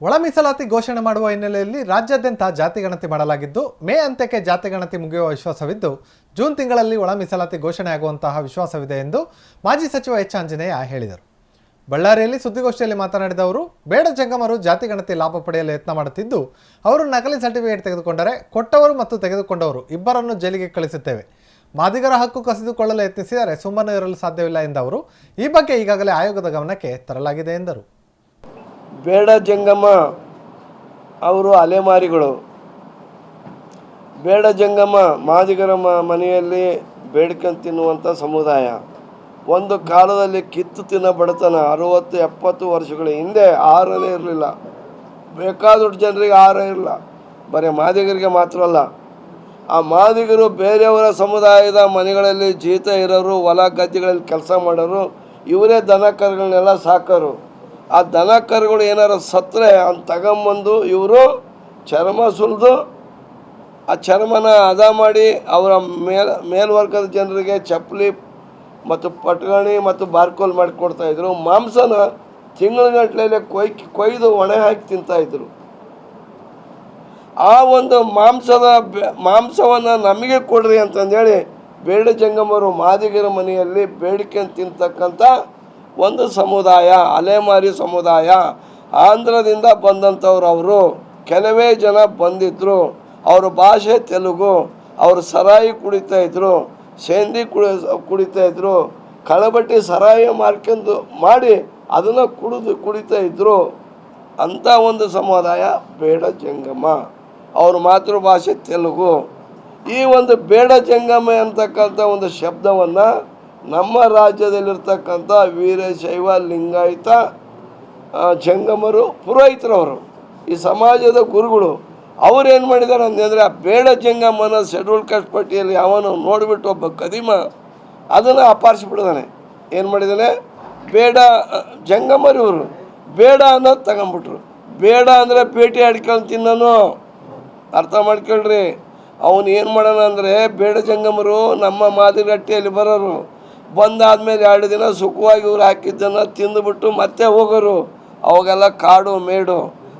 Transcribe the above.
ಒಳ ಮೀಸಲಾತಿ ಘೋಷಣೆ ಮಾಡುವ ಹಿನ್ನೆಲೆಯಲ್ಲಿ ರಾಜ್ಯಾದ್ಯಂತ ಜಾತಿ ಗಣತಿ ಮಾಡಲಾಗಿದ್ದು, ಮೇ ಅಂತ್ಯಕ್ಕೆ ಜಾತಿ ಗಣತಿ ಮುಗಿಯುವ ವಿಶ್ವಾಸವಿದ್ದು, ಜೂನ್ ತಿಂಗಳಲ್ಲಿ ಒಳ ಮೀಸಲಾತಿ ಘೋಷಣೆಯಾಗುವಂತಹ ವಿಶ್ವಾಸವಿದೆ ಎಂದು ಮಾಜಿ ಸಚಿವ ಎಚ್. ಆಂಜನೇಯ ಹೇಳಿದರು. ಬಳ್ಳಾರಿಯಲ್ಲಿ ಸುದ್ದಿಗೋಷ್ಠಿಯಲ್ಲಿ ಮಾತನಾಡಿದ ಅವರು, ಬೇಡ ಜಂಗಮರು ಜಾತಿ ಗಣತಿ ಲಾಭ ಪಡೆಯಲು ಯತ್ನ ಮಾಡುತ್ತಿದ್ದು, ಅವರು ನಕಲಿ ಸರ್ಟಿಫಿಕೇಟ್ ತೆಗೆದುಕೊಂಡರೆ ಕೊಟ್ಟವರು ಮತ್ತು ತೆಗೆದುಕೊಂಡವರು ಇಬ್ಬರನ್ನು ಜೈಲಿಗೆ ಕಳಿಸುತ್ತೇವೆ. ಮಾದಿಗರ ಹಕ್ಕು ಕಸಿದುಕೊಳ್ಳಲು ಯತ್ನಿಸಿದರೆ ಸುಮ್ಮನೆ ಇರಲು ಸಾಧ್ಯವಿಲ್ಲ ಎಂದವರು ಈ ಬಗ್ಗೆ ಈಗಾಗಲೇ ಆಯೋಗದ ಗಮನಕ್ಕೆ ತರಲಾಗಿದೆ ಎಂದರು. ಬೇಡ ಜಂಗಮ ಅವರು ಅಲೆಮಾರಿಗಳು. ಬೇಡ ಜಂಗಮ ಮಾದಿಗರ ಮನೆಯಲ್ಲಿ ಬೇಡ್ಕೊಂಡು ತಿನ್ನುವಂಥ ಸಮುದಾಯ. ಒಂದು ಕಾಲದಲ್ಲಿ ಕಿತ್ತು ತಿನ್ನ ಬಡತನ ಅರುವತ್ತು, ಎಪ್ಪತ್ತು ವರ್ಷಗಳ ಹಿಂದೆ ಆಹಾರನೇ ಇರಲಿಲ್ಲ. ಬೇಕಾದಷ್ಟು ಜನರಿಗೆ ಆಹಾರ ಇರಲಿಲ್ಲ ಬರೀ ಮಾದಿಗರಿಗೆ ಮಾತ್ರ ಅಲ್ಲ. ಆ ಮಾದಿಗರು ಬೇರೆಯವರ ಸಮುದಾಯದ ಮನೆಗಳಲ್ಲಿ ಜೀತ ಇರೋರು, ಹೊಲ ಗದ್ದೆಗಳಲ್ಲಿ ಕೆಲಸ ಮಾಡೋರು, ಇವರೇ ದನ ಕರುಗಳನ್ನೆಲ್ಲ ಸಾಕೋರು. ಆ ದನ ಕರುಗಳು ಏನಾರು ಸತ್ತರೆ ಅಂತ ತಗೊಂಬಂದು ಇವರು ಚರ್ಮ ಸುಲಿದು ಆ ಚರ್ಮನ ಅದ ಮಾಡಿ ಅವರ ಮೇಲ್, ಮೇಲ್ವರ್ಗದ ಜನರಿಗೆ ಚಪ್ಪಲಿ ಮತ್ತು ಪಟ್ಗಣಿ ಮತ್ತು ಬಾರ್ಕೋಲ್ ಮಾಡಿ ಕೊಡ್ತಾಯಿದ್ರು ಮಾಂಸನ ತಿಂಗಳಗಟ್ಟಲೆ ಕೊಯ್ ಕೊಯ್ದು ಒಣೆ ಹಾಕಿ ತಿಂತಾಯಿದ್ರು ಆ ಒಂದು ಮಾಂಸದ ಮಾಂಸವನ್ನು ನಮಗೆ ಕೊಡ್ರಿ ಅಂತಂದೇಳಿ ಬೇಡ ಜಂಗಮರು ಮಾದಿಗರ ಮನೆಯಲ್ಲಿ ಬೇಡಿಕೆ ತಿಂತಕ್ಕಂಥ ಒಂದು ಸಮುದಾಯ, ಅಲೆಮಾರಿ ಸಮುದಾಯ, ಆಂಧ್ರದಿಂದ ಬಂದಂಥವ್ರು ಅವರು. ಕೆಲವೇ ಜನ ಬಂದಿದ್ದರು ಅವ್ರ ಭಾಷೆ ತೆಲುಗು, ಅವರು ಸರಾಯಿ ಕುಡಿತಾ ಇದ್ರು, ಸೇಂದಿ ಕುಡಿ ಕುಡಿತಾ ಇದ್ರು, ಕಳಬಟ್ಟಿ ಸರಾಯಿ ಮಾಡ್ಕೊಂಡು ಮಾಡಿ ಅದನ್ನು ಕುಡಿದು, ಕುಡಿತಾ ಇದ್ದರು ಅಂಥ ಒಂದು ಸಮುದಾಯ ಬೇಡ ಜಂಗಮ. ಅವ್ರ ಮಾತೃಭಾಷೆ ತೆಲುಗು. ಈ ಒಂದು ಬೇಡ ಜಂಗಮ ಅಂತಕ್ಕಂಥ ಒಂದು ಶಬ್ದವನ್ನು ನಮ್ಮ ರಾಜ್ಯದಲ್ಲಿರ್ತಕ್ಕಂಥ ವೀರಶೈವ ಲಿಂಗಾಯತ ಜಂಗಮರು ಪುರೋಹಿತರವರು ಈ ಸಮಾಜದ ಗುರುಗಳು ಅವ್ರು ಏನು ಮಾಡಿದ್ದಾರೆ ಅಂತಂದರೆ ಆ ಬೇಡ ಜಂಗಮನ ಶೆಡ್ಯೂಲ್ ಕಾಸ್ಟ್ ಪಟ್ಟಿಯಲ್ಲಿ ಅವನು ನೋಡಿಬಿಟ್ಟು ಒಬ್ಬ ಕದಿಮ ಅದನ್ನು ಅಪಾರಿಸಿಬಿಡ್ದಾನೆ ಏನು ಮಾಡಿದ್ದಾನೆ? ಬೇಡ ಅ, ಜಂಗಮರು ಇವರು. ಬೇಡ ಅನ್ನೋದು ತಗೊಂಬಿಟ್ರು. ಬೇಡ ಅಂದರೆ ಪೇಟೆ ಆಡ್ಕೊಂಡು ತಿನ್ನೋನು. ಅರ್ಥ ಮಾಡ್ಕೊಳ್ರಿ. ಅವನು ಏನು ಮಾಡೋಣ ಅಂದರೆ ಬೇಡ ಜಂಗಮರು ನಮ್ಮ ಮಾದಿಗಟ್ಟಿಯಲ್ಲಿ ಬರೋರು. ಬಂದಾದ್ಮೇಲೆ ಎರಡು ದಿನ ಸುಖವಾಗಿ ಇವ್ರು ಹಾಕಿದ್ದನ್ನು ತಿಂದುಬಿಟ್ಟು ಮತ್ತೆ ಹೋಗೋರು. ಅವಾಗೆಲ್ಲ ಕಾಡು ಮೇಡು.